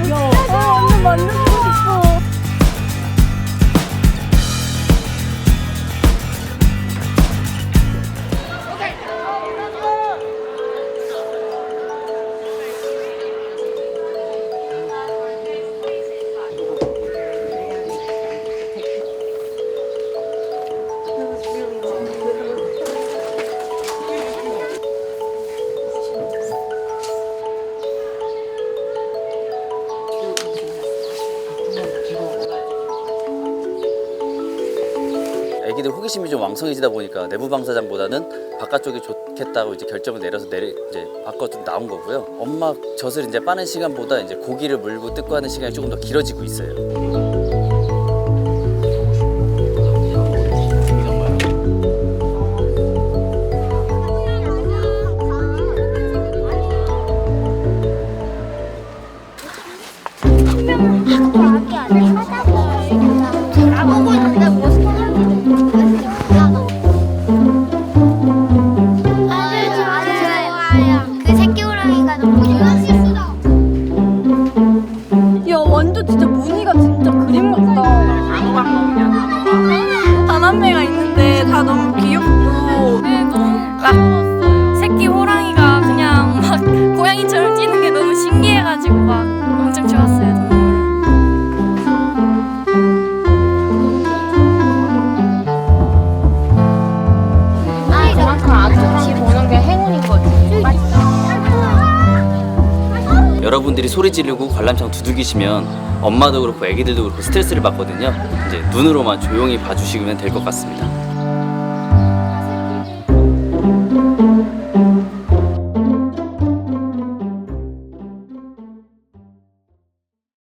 掉 애기들 호기심이 좀 왕성해지다 보니까 내부 방사장보다는 바깥쪽이 좋겠다고 이제 결정을 내려서 내리 이제 바깥으로 나온 거고요. 엄마 젖을 이제 빠는 시간보다 이제 고기를 물고 뜯고 하는 시간이 조금 더 길어지고 있어요. 막 엄청 좋았어요. 아, 그만큼 아저씨 보는 게 행운인 거지. 여러분들이 소리 지르고 관람차 두들기시면 엄마도 그렇고 애기들도 그렇고 스트레스를 받거든요. 이제 눈으로만 조용히 봐주시면 될 것 같습니다.